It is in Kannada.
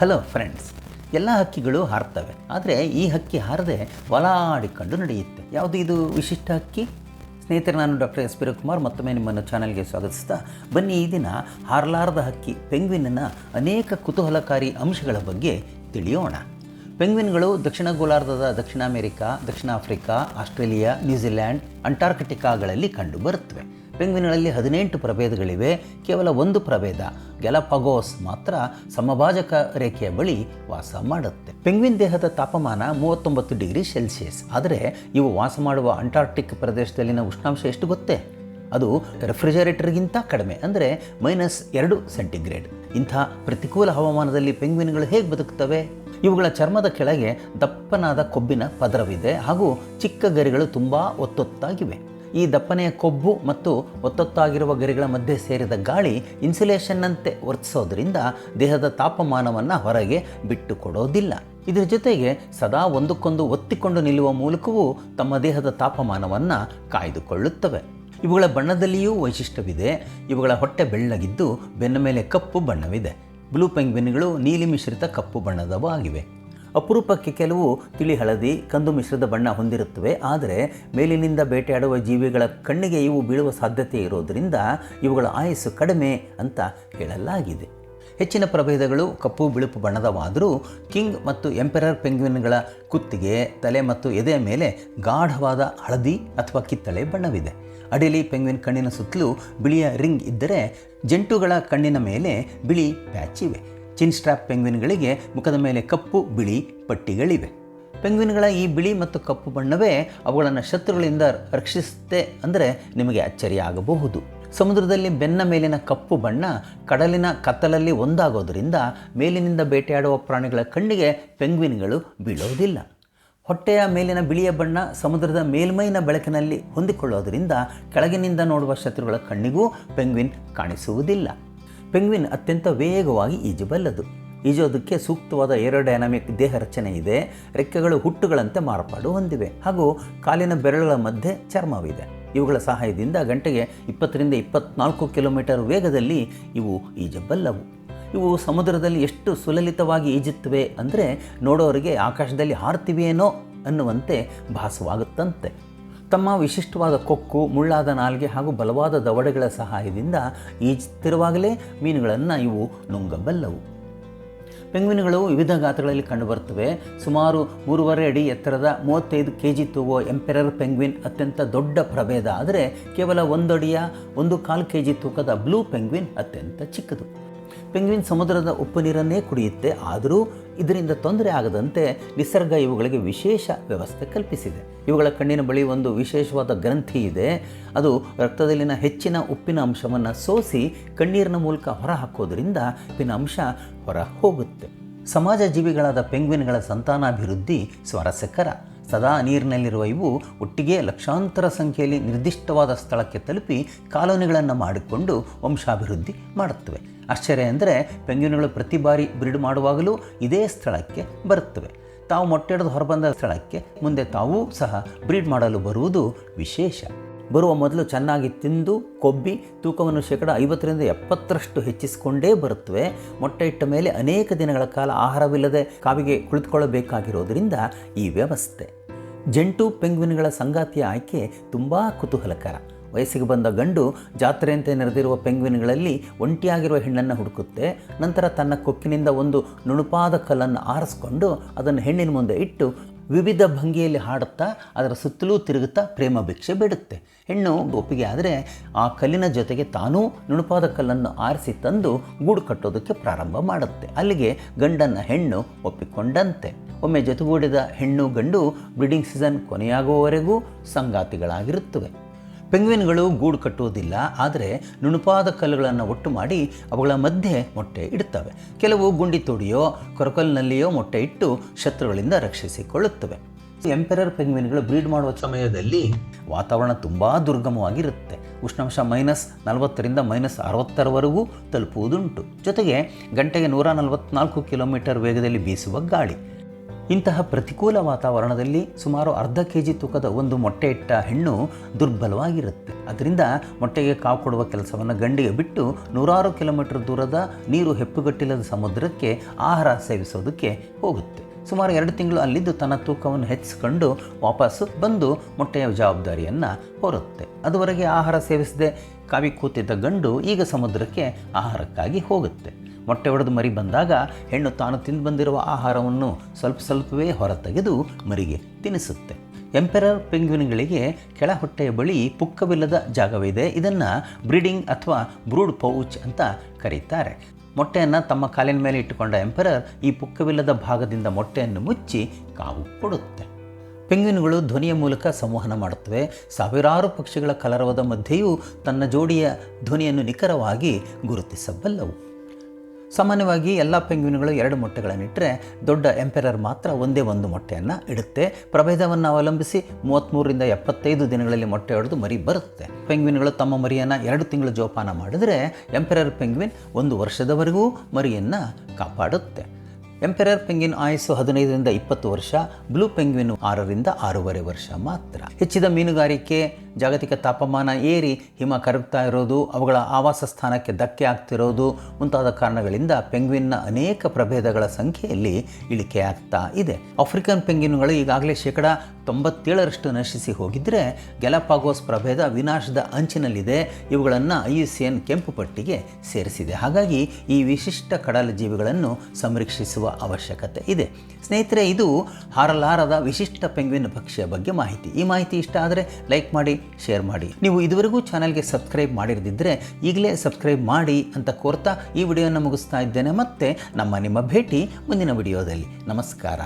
ಹಲೋ ಫ್ರೆಂಡ್ಸ್ ಎಲ್ಲ ಹಕ್ಕಿಗಳು ಹಾರ್ತವೆ ಆದರೆ ಈ ಹಕ್ಕಿ ಹಾರದೆ ಒಲಾಡಿಕೊಂಡು ನಡೆಯುತ್ತೆ. ಯಾವುದು ಇದು? ವಿಶಿಷ್ಟ ಹಕ್ಕಿ? ಸ್ನೇಹಿತರೆ, ನಾನು ಡಾಕ್ಟರ್ ಎಸ್ ಪಿರಕುಮಾರ್ ಮತ್ತೊಮ್ಮೆ ನಿಮ್ಮನ್ನು ಚಾನಲ್ಗೆ ಸ್ವಾಗತಿಸ್ತಾ ಬನ್ನಿ. ಈ ದಿನ ಹಾರಲಾರದ ಹಕ್ಕಿ, ಪೆಂಗ್ವಿನ್ನ ಅನೇಕ ಕುತೂಹಲಕಾರಿ ಅಂಶಗಳ ಬಗ್ಗೆ ತಿಳಿಯೋಣ. ಪೆಂಗ್ವಿನ್ಗಳು ದಕ್ಷಿಣ ಗೋಲಾರ್ಧದ ದಕ್ಷಿಣ ಅಮೆರಿಕ, ದಕ್ಷಿಣ ಆಫ್ರಿಕಾ, ಆಸ್ಟ್ರೇಲಿಯಾ, ನ್ಯೂಜಿಲ್ಯಾಂಡ್, ಅಂಟಾರ್ಕ್ಟಿಕಾಗಳಲ್ಲಿ ಕಂಡುಬರುತ್ತವೆ ಪೆಂಗ್ವಿನ್ಗಳಲ್ಲಿ ಹದಿನೆಂಟು ಪ್ರಭೇದಗಳಿವೆ. ಕೇವಲ ಒಂದು ಪ್ರಭೇದ, ಗೆಲಪಗೋಸ್ ಮಾತ್ರ ಸಮಭಾಜಕ ರೇಖೆಯ ಬಳಿ ವಾಸ ಮಾಡುತ್ತೆ. ಪೆಂಗ್ವಿನ್ ದೇಹದ ತಾಪಮಾನ ಮೂವತ್ತೊಂಬತ್ತು ಡಿಗ್ರಿ ಸೆಲ್ಸಿಯಸ್. ಆದರೆ ಇವು ವಾಸ ಮಾಡುವ ಅಂಟಾರ್ಕ್ಟಿಕ್ ಪ್ರದೇಶದಲ್ಲಿನ ಉಷ್ಣಾಂಶ ಎಷ್ಟು ಗೊತ್ತೇ? ಅದು ರೆಫ್ರಿಜರೇಟರ್ಗಿಂತ ಕಡಿಮೆ, ಅಂದರೆ ಮೈನಸ್ ಎರಡು ಸೆಂಟಿಗ್ರೇಡ್. ಇಂಥ ಪ್ರತಿಕೂಲ ಹವಾಮಾನದಲ್ಲಿ ಪೆಂಗ್ವಿನ್ಗಳು ಹೇಗೆ ಬದುಕುತ್ತವೆ ಇವುಗಳ ಚರ್ಮದ ಕೆಳಗೆ ದಪ್ಪನಾದ ಕೊಬ್ಬಿನ ಪದರವಿದೆ ಹಾಗೂ ಚಿಕ್ಕ ಗರಿಗಳು ತುಂಬ ಒತ್ತೊತ್ತಾಗಿವೆ. ಈ ದಪ್ಪನೆಯ ಕೊಬ್ಬು ಮತ್ತು ಒತ್ತೊತ್ತಾಗಿರುವ ಗರಿಗಳ ಮಧ್ಯೆ ಸೇರಿದ ಗಾಳಿ ಇನ್ಸುಲೇಷನ್ನಂತೆ ವರ್ತಿಸೋದ್ರಿಂದ ದೇಹದ ತಾಪಮಾನವನ್ನು ಹೊರಗೆ ಬಿಟ್ಟುಕೊಡೋದಿಲ್ಲ. ಇದರ ಜೊತೆಗೆ ಸದಾ ಒಂದಕ್ಕೊಂದು ಒತ್ತಿಕೊಂಡು ನಿಲ್ಲುವ ಮೂಲಕವೂ ತಮ್ಮ ದೇಹದ ತಾಪಮಾನವನ್ನು ಕಾಯ್ದುಕೊಳ್ಳುತ್ತವೆ. ಇವುಗಳ ಬಣ್ಣದಲ್ಲಿಯೂ ವೈಶಿಷ್ಟ್ಯವಿದೆ. ಇವುಗಳ ಹೊಟ್ಟೆ ಬೆಳ್ಳಗಿದ್ದು ಬೆನ್ನ ಮೇಲೆ ಕಪ್ಪು ಬಣ್ಣವಿದೆ. ಬ್ಲೂ ಪೆಂಗ್ವಿನ್ಗಳು ನೀಲಿ ಮಿಶ್ರಿತ ಕಪ್ಪು ಬಣ್ಣದವು ಆಗಿವೆ ಅಪರೂಪಕ್ಕೆ ಕೆಲವು ತಿಳಿ ಹಳದಿ ಕಂದು ಮಿಶ್ರದ ಬಣ್ಣ ಹೊಂದಿರುತ್ತವೆ. ಆದರೆ ಮೇಲಿನಿಂದ ಬೇಟೆಯಾಡುವ ಜೀವಿಗಳ ಕಣ್ಣಿಗೆ ಇವು ಬೀಳುವ ಸಾಧ್ಯತೆ ಇರೋದರಿಂದ ಇವುಗಳ ಆಯಸ್ಸು ಕಡಿಮೆ ಅಂತ ಹೇಳಲಾಗಿದೆ. ಹೆಚ್ಚಿನ ಪ್ರಭೇದಗಳು ಕಪ್ಪು ಬಿಳುಪು ಬಣ್ಣದವಾದರೂ ಕಿಂಗ್ ಮತ್ತು ಎಂಪೆರರ್ ಪೆಂಗ್ವಿನ್ಗಳ ಕುತ್ತಿಗೆ, ತಲೆ ಮತ್ತು ಎದೆಯ ಮೇಲೆ ಗಾಢವಾದ ಹಳದಿ ಅಥವಾ ಕಿತ್ತಳೆ ಬಣ್ಣವಿದೆ. ಅಡಿಲಿ ಪೆಂಗ್ವಿನ್ ಕಣ್ಣಿನ ಸುತ್ತಲೂ ಬಿಳಿಯ ರಿಂಗ್ ಇದ್ದರೆ ಜಂಟುಗಳ ಕಣ್ಣಿನ ಮೇಲೆ ಬಿಳಿ ಪ್ಯಾಚ್ ಇವೆ ಚಿನ್ ಸ್ಟ್ರಾಪ್ ಪೆಂಗ್ವಿನ್ಗಳಿಗೆ ಮುಖದ ಮೇಲೆ ಕಪ್ಪು, ಬಿಳಿ ಪಟ್ಟಿಗಳಿವೆ. ಪೆಂಗ್ವಿನ್ಗಳ ಈ ಬಿಳಿ ಮತ್ತು ಕಪ್ಪು ಬಣ್ಣವೇ ಅವುಗಳನ್ನು ಶತ್ರುಗಳಿಂದ ರಕ್ಷಿಸುತ್ತೆ ಅಂದರೆ ನಿಮಗೆ ಅಚ್ಚರಿಯಾಗಬಹುದು. ಸಮುದ್ರದಲ್ಲಿ ಬೆನ್ನ ಮೇಲಿನ ಕಪ್ಪು ಬಣ್ಣ ಕಡಲಿನ ಕತ್ತಲಲ್ಲಿ ಒಂದಾಗೋದರಿಂದ ಮೇಲಿನಿಂದ ಬೇಟೆಯಾಡುವ ಪ್ರಾಣಿಗಳ ಕಣ್ಣಿಗೆ ಪೆಂಗ್ವಿನ್ಗಳು ಬೀಳೋದಿಲ್ಲ. ಹೊಟ್ಟೆಯ ಮೇಲಿನ ಬಿಳಿಯ ಬಣ್ಣ ಸಮುದ್ರದ ಮೇಲ್ಮೈನ ಬೆಳಕಿನಲ್ಲಿ ಹೊಂದಿಕೊಳ್ಳೋದರಿಂದ ಕೆಳಗಿನಿಂದ ನೋಡುವ ಶತ್ರುಗಳ ಕಣ್ಣಿಗೂ ಪೆಂಗ್ವಿನ್ ಕಾಣಿಸುವುದಿಲ್ಲ. ಪೆಂಗ್ವಿನ್ ಅತ್ಯಂತ ವೇಗವಾಗಿ ಈಜಬಲ್ಲದು. ಈಜೋದಕ್ಕೆ ಸೂಕ್ತವಾದ ಏರೋಡೈನಾಮಿಕ್ ದೇಹ ರಚನೆ ಇದೆ, ರೆಕ್ಕೆಗಳು ಹುಟ್ಟುಗಳಂತೆ ಮಾರ್ಪಾಡು ಹೊಂದಿವೆ, ಹಾಗೂ ಕಾಲಿನ ಬೆರಳುಗಳ ಮಧ್ಯೆ ಚರ್ಮವಿದೆ. ಇವುಗಳ ಸಹಾಯದಿಂದ ಗಂಟೆಗೆ ಇಪ್ಪತ್ತರಿಂದ ಇಪ್ಪತ್ನಾಲ್ಕು ಕಿಲೋಮೀಟರ್ ವೇಗದಲ್ಲಿ ಇವು ಈಜಬಲ್ಲವು. ಇವು ಸಮುದ್ರದಲ್ಲಿ ಎಷ್ಟು ಸುಲಲಿತವಾಗಿ ಈಜುತ್ತವೆ ಅಂದರೆ ನೋಡೋರಿಗೆ ಆಕಾಶದಲ್ಲಿ ಹಾರ್ತಿವೆಯೇನೋ ಅನ್ನುವಂತೆ ಭಾಸವಾಗುತ್ತಂತೆ. ತಮ್ಮ ವಿಶಿಷ್ಟವಾದ ಕೊಕ್ಕು, ಮುಳ್ಳಾದ ನಾಲ್ಗೆ ಹಾಗೂ ಬಲವಾದ ದವಡೆಗಳ ಸಹಾಯದಿಂದ ಈಜುತ್ತಿರುವಾಗಲೇ ಮೀನುಗಳನ್ನು ಇವು ನುಂಗಬಲ್ಲವು. ಪೆಂಗ್ವಿನ್ಗಳು ವಿವಿಧ ಗಾತ್ರಗಳಲ್ಲಿ ಕಂಡುಬರುತ್ತವೆ. ಸುಮಾರು ಮೂರುವರೆ ಅಡಿ ಎತ್ತರದ ಮೂವತ್ತೈದು ಕೆ ಜಿ ತೂಗುವ ಎಂಪೆರರ್ ಪೆಂಗ್ವಿನ್ ಅತ್ಯಂತ ದೊಡ್ಡ ಪ್ರಭೇದ ಆದರೆ ಕೇವಲ ಒಂದು ಅಡಿಯ ಒಂದು ಕಾಲು ಕೆ ಜಿ ತೂಕದ ಬ್ಲೂ ಪೆಂಗ್ವಿನ್ ಅತ್ಯಂತ ಚಿಕ್ಕದು. ಪೆಂಗ್ವಿನ್ ಸಮುದ್ರದ ಉಪ್ಪು ನೀರನ್ನೇ ಕುಡಿಯುತ್ತೆ. ಆದರೂ ಇದರಿಂದ ತೊಂದರೆ ಆಗದಂತೆ ನಿಸರ್ಗ ಇವುಗಳಿಗೆ ವಿಶೇಷ ವ್ಯವಸ್ಥೆ ಕಲ್ಪಿಸಿದೆ. ಇವುಗಳ ಕಣ್ಣಿನ ಬಳಿ ಒಂದು ವಿಶೇಷವಾದ ಗ್ರಂಥಿ ಇದೆ. ಅದು ರಕ್ತದಲ್ಲಿನ ಹೆಚ್ಚಿನ ಉಪ್ಪಿನ ಅಂಶವನ್ನು ಸೋಸಿ ಕಣ್ಣೀರಿನ ಮೂಲಕ ಹೊರ ಹಾಕೋದ್ರಿಂದ ಉಪ್ಪಿನ ಅಂಶ ಹೊರ ಹೋಗುತ್ತೆ ಸಮಾಜ ಜೀವಿಗಳಾದ ಪೆಂಗ್ವಿನ್ಗಳ ಸಂತಾನಾಭಿವೃದ್ಧಿ ಸ್ವಾರಸ್ಯಕರ. ಸದಾ ನೀರಿನಲ್ಲಿರುವ ಇವು ಒಟ್ಟಿಗೆ ಲಕ್ಷಾಂತರ ಸಂಖ್ಯೆಯಲ್ಲಿ ನಿರ್ದಿಷ್ಟವಾದ ಸ್ಥಳಕ್ಕೆ ತಲುಪಿ ಕಾಲೋನಿಗಳನ್ನು ಮಾಡಿಕೊಂಡು ವಂಶಾಭಿವೃದ್ಧಿ ಮಾಡುತ್ತವೆ. ಆಶ್ಚರ್ಯ ಅಂದರೆ ಪೆಂಗ್ವಿನ್ಗಳು ಪ್ರತಿ ಬಾರಿ ಬ್ರೀಡ್ ಮಾಡುವಾಗಲೂ ಇದೇ ಸ್ಥಳಕ್ಕೆ ಬರುತ್ತವೆ. ತಾವು ಮೊಟ್ಟೆ ಹಿಡಿದು ಹೊರಬಂದ ಸ್ಥಳಕ್ಕೆ ಮುಂದೆ ತಾವೂ ಸಹ ಬ್ರೀಡ್ ಮಾಡಲು ಬರುವುದು ವಿಶೇಷ. ಬರುವ ಮೊದಲು ಚೆನ್ನಾಗಿ ತಿಂದು, ಕೊಬ್ಬಿ, ತೂಕವನ್ನು ಶೇಕಡ ಐವತ್ತರಿಂದ ಎಪ್ಪತ್ತರಷ್ಟು ಹೆಚ್ಚಿಸಿಕೊಂಡೇ ಬರುತ್ತವೆ. ಮೊಟ್ಟೆ ಇಟ್ಟ ಮೇಲೆ ಅನೇಕ ದಿನಗಳ ಕಾಲ ಆಹಾರವಿಲ್ಲದೆ ಕಾವಿಗೆ ಕುಳಿತುಕೊಳ್ಳಬೇಕಾಗಿರೋದರಿಂದ ಈ ವ್ಯವಸ್ಥೆ. ಜಂಟು ಪೆಂಗ್ವಿನ್ಗಳ ಸಂಗಾತಿಯ ಆಯ್ಕೆ ತುಂಬ ಕುತೂಹಲಕರ. ವಯಸ್ಸಿಗೆ ಬಂದ ಗಂಡು ಜಾತ್ರೆಯಂತೆ ನೆರೆದಿರುವ ಪೆಂಗ್ವಿನ್ಗಳಲ್ಲಿ ಒಂಟಿಯಾಗಿರುವ ಹೆಣ್ಣನ್ನು ಹುಡುಕುತ್ತೆ. ನಂತರ ತನ್ನ ಕೊಕ್ಕಿನಿಂದ ಒಂದು ನುಣುಪಾದ ಕಲ್ಲನ್ನು ಆರಿಸ್ಕೊಂಡು ಅದನ್ನು ಹೆಣ್ಣಿನ ಮುಂದೆ ಇಟ್ಟು ವಿವಿಧ ಭಂಗಿಯಲ್ಲಿ ಹಾಡುತ್ತಾ ಅದರ ಸುತ್ತಲೂ ತಿರುಗುತ್ತಾ ಪ್ರೇಮ ಭಿಕ್ಷೆ ಬಿಡುತ್ತೆ. ಹೆಣ್ಣು ಒಪ್ಪಿಗೆ ಆದರೆ ಆ ಕಲ್ಲಿನ ಜೊತೆಗೆ ತಾನೂ ನುಣುಪಾದ ಕಲ್ಲನ್ನು ಆರಿಸಿ ತಂದು ಗೂಡು ಕಟ್ಟೋದಕ್ಕೆ ಪ್ರಾರಂಭ ಮಾಡುತ್ತೆ. ಅಲ್ಲಿಗೆ ಗಂಡನ ಹೆಣ್ಣು ಒಪ್ಪಿಕೊಂಡಂತೆ. ಒಮ್ಮೆ ಜೊತೆಗೂಡಿದ ಹೆಣ್ಣು ಗಂಡು ಬ್ರೀಡಿಂಗ್ ಸೀಸನ್ ಕೊನೆಯಾಗುವವರೆಗೂ ಸಂಗಾತಿಗಳಾಗಿರುತ್ತವೆ. ಪೆಂಗ್ವಿನ್ಗಳು ಗೂಡು ಕಟ್ಟುವುದಿಲ್ಲ, ಆದರೆ ನುಣುಪಾದ ಕಲ್ಲುಗಳನ್ನು ಒಟ್ಟು ಮಾಡಿ ಅವುಗಳ ಮಧ್ಯೆ ಮೊಟ್ಟೆ ಇಡುತ್ತವೆ. ಕೆಲವು ಗುಂಡಿ ತೋಡಿಯೋ, ಕೊರಕಲ್ನಲ್ಲಿಯೋ ಮೊಟ್ಟೆ ಇಟ್ಟು ಶತ್ರುಗಳಿಂದ ರಕ್ಷಿಸಿಕೊಳ್ಳುತ್ತವೆ. ಎಂಪೆರರ್ ಪೆಂಗ್ವಿನ್ಗಳು ಬ್ರೀಡ್ ಮಾಡುವ ಸಮಯದಲ್ಲಿ ವಾತಾವರಣ ತುಂಬ ದುರ್ಗಮವಾಗಿರುತ್ತೆ. ಉಷ್ಣಾಂಶ ಮೈನಸ್ ನಲವತ್ತರಿಂದ ಮೈನಸ್ ಅರವತ್ತರವರೆಗೂ ತಲುಪುವುದುಂಟು. ಜೊತೆಗೆ ಗಂಟೆಗೆ ನೂರ ನಲವತ್ನಾಲ್ಕು ಕಿಲೋಮೀಟರ್ ವೇಗದಲ್ಲಿ ಬೀಸುವ ಗಾಳಿ. ಇಂತಹ ಪ್ರತಿಕೂಲ ವಾತಾವರಣದಲ್ಲಿ ಸುಮಾರು ಅರ್ಧ ಕೆ ಜಿ ತೂಕದ ಒಂದು ಮೊಟ್ಟೆ ಇಟ್ಟ ಹೆಣ್ಣು ದುರ್ಬಲವಾಗಿರುತ್ತೆ. ಅದರಿಂದ ಮೊಟ್ಟೆಗೆ ಕಾವು ಕೊಡುವ ಕೆಲಸವನ್ನು ಗಂಡಿಗೆ ಬಿಟ್ಟು ನೂರಾರು ಕಿಲೋಮೀಟರ್ ದೂರದ ನೀರು ಹೆಪ್ಪುಗಟ್ಟಿಲ್ಲದ ಸಮುದ್ರಕ್ಕೆ ಆಹಾರ ಸೇವಿಸೋದಕ್ಕೆ ಹೋಗುತ್ತೆ. ಸುಮಾರು ಎರಡು ತಿಂಗಳು ಅಲ್ಲಿದ್ದು ತನ್ನ ತೂಕವನ್ನು ಹೆಚ್ಚಿಸಿಕೊಂಡು ವಾಪಸ್ಸು ಬಂದು ಮೊಟ್ಟೆಯ ಜವಾಬ್ದಾರಿಯನ್ನು ಹೊರುತ್ತೆ. ಅದುವರೆಗೆ ಆಹಾರ ಸೇವಿಸದೆ ಕಾವಿ ಕೂತಿದ್ದ ಗಂಡು ಈಗ ಸಮುದ್ರಕ್ಕೆ ಆಹಾರಕ್ಕಾಗಿ ಹೋಗುತ್ತೆ. ಮೊಟ್ಟೆ ಒಡೆದು ಮರಿ ಬಂದಾಗ ಹೆಣ್ಣು ತಾನು ತಿಂದು ಬಂದಿರುವ ಆಹಾರವನ್ನು ಸ್ವಲ್ಪ ಸ್ವಲ್ಪವೇ ಹೊರತೆಗೆದು ಮರಿಗೆ ತಿನ್ನಿಸುತ್ತೆ ಎಂಪೆರರ್ ಪೆಂಗ್ವಿನ್ಗಳಿಗೆ ಕೆಳ ಹೊಟ್ಟೆಯ ಬಳಿ ಪುಕ್ಕವಿಲ್ಲದ ಜಾಗವಿದೆ. ಇದನ್ನು ಬ್ರೀಡಿಂಗ್ ಅಥವಾ ಬ್ರೂಡ್ ಪೌಚ್ ಅಂತ ಕರೀತಾರೆ. ಮೊಟ್ಟೆಯನ್ನು ತಮ್ಮ ಕಾಲಿನ ಮೇಲೆ ಇಟ್ಟುಕೊಂಡ ಎಂಪರರ್ ಈ ಪುಕ್ಕವಿಲ್ಲದ ಭಾಗದಿಂದ ಮೊಟ್ಟೆಯನ್ನು ಮುಚ್ಚಿ ಕಾವು ಕೊಡುತ್ತೆ. ಪೆಂಗ್ವಿನ್ಗಳು ಧ್ವನಿಯ ಮೂಲಕ ಸಂವಹನ ಮಾಡುತ್ತವೆ. ಸಾವಿರಾರು ಪಕ್ಷಿಗಳ ಕಲರವದ ಮಧ್ಯೆಯೂ ತನ್ನ ಜೋಡಿಯ ಧ್ವನಿಯನ್ನು ನಿಖರವಾಗಿ ಗುರುತಿಸಬಲ್ಲವು. ಸಾಮಾನ್ಯವಾಗಿ ಎಲ್ಲ ಪೆಂಗ್ವಿನ್ಗಳು ಎರಡು ಮೊಟ್ಟೆಗಳನ್ನಿಟ್ಟರೆ ದೊಡ್ಡ ಎಂಪೆರರ್ ಮಾತ್ರ ಒಂದೇ ಒಂದು ಮೊಟ್ಟೆಯನ್ನು ಇಡುತ್ತೆ. ಪ್ರಭೇದವನ್ನು ಅವಲಂಬಿಸಿ ಮೂವತ್ತ್ಮೂರರಿಂದ ಎಪ್ಪತ್ತೈದು ದಿನಗಳಲ್ಲಿ ಮೊಟ್ಟೆ ಹೊಡೆದು ಮರಿ ಬರುತ್ತೆ. ಪೆಂಗ್ವಿನ್ಗಳು ತಮ್ಮ ಮರಿಯನ್ನು ಎರಡು ತಿಂಗಳು ಜೋಪಾನ ಮಾಡಿದರೆ ಎಂಪೆರರ್ ಪೆಂಗ್ವಿನ್ ಒಂದು ವರ್ಷದವರೆಗೂ ಮರಿಯನ್ನು ಕಾಪಾಡುತ್ತೆ. ಎಂಪೆರರ್ ಪೆಂಗ್ವಿನ್ ಆಯಸ್ಸು ಹದಿನೈದರಿಂದ ಇಪ್ಪತ್ತು ವರ್ಷ, ಬ್ಲೂ ಪೆಂಗ್ವಿನ್ ಆರರಿಂದ ಆರೂವರೆ ವರ್ಷ ಮಾತ್ರ. ಹೆಚ್ಚಿದ ಮೀನುಗಾರಿಕೆ ಜಾಗತಿಕ ತಾಪಮಾನ ಏರಿ ಹಿಮ ಕರಗ್ತಾ ಇರೋದು, ಅವುಗಳ ಆವಾಸ ಸ್ಥಾನಕ್ಕೆ ಧಕ್ಕೆ ಆಗ್ತಿರೋದು ಮುಂತಾದ ಕಾರಣಗಳಿಂದ ಪೆಂಗ್ವಿನ್ನ ಅನೇಕ ಪ್ರಭೇದಗಳ ಸಂಖ್ಯೆಯಲ್ಲಿ ಇಳಿಕೆ ಆಗ್ತಾ ಇದೆ. ಆಫ್ರಿಕನ್ ಪೆಂಗ್ವಿನ್ಗಳು ಈಗಾಗಲೇ ಶೇಕಡ ತೊಂಬತ್ತೇಳರಷ್ಟು ನಶಿಸಿ ಹೋಗಿದ್ರೆ ಗೆಲಪಾಗೋಸ್ ಪ್ರಭೇದ ವಿನಾಶದ ಅಂಚಿನಲ್ಲಿದೆ. ಇವುಗಳನ್ನು ಐ ಎನ್ ಕೆಂಪು ಪಟ್ಟಿಗೆ ಸೇರಿಸಿದೆ. ಹಾಗಾಗಿ ಈ ವಿಶಿಷ್ಟ ಕಡಲ ಜೀವಿಗಳನ್ನು ಸಂರಕ್ಷಿಸುವ ಅವಶ್ಯಕತೆ ಇದೆ. ಸ್ನೇಹಿತರೆ, ಇದು ಹಾರಲಾರದ ವಿಶಿಷ್ಟ ಪೆಂಗ್ವಿನ್ ಪಕ್ಷಿಯ ಬಗ್ಗೆ ಮಾಹಿತಿ. ಈ ಮಾಹಿತಿ ಇಷ್ಟ ಆದರೆ ಲೈಕ್ ಮಾಡಿ ಶೇರ್ ಮಾಡಿ. ನೀವು ಇದುವರೆಗೂ ಚಾನಲ್ಗೆ ಸಬ್ಸ್ಕ್ರೈಬ್ ಮಾಡಿರದಿದ್ದರೆ ಈಗಲೇ ಸಬ್ಸ್ಕ್ರೈಬ್ ಮಾಡಿ ಅಂತ ಕೋರ್ತಾ ಈ ವಿಡಿಯೋನ ಮುಗಿಸ್ತಾ ಇದ್ದೇನೆ. ಮತ್ತೆ ನಮ್ಮ ನಿಮ್ಮ ಭೇಟಿ ಮುಂದಿನ ವಿಡಿಯೋದಲ್ಲಿ. ನಮಸ್ಕಾರ.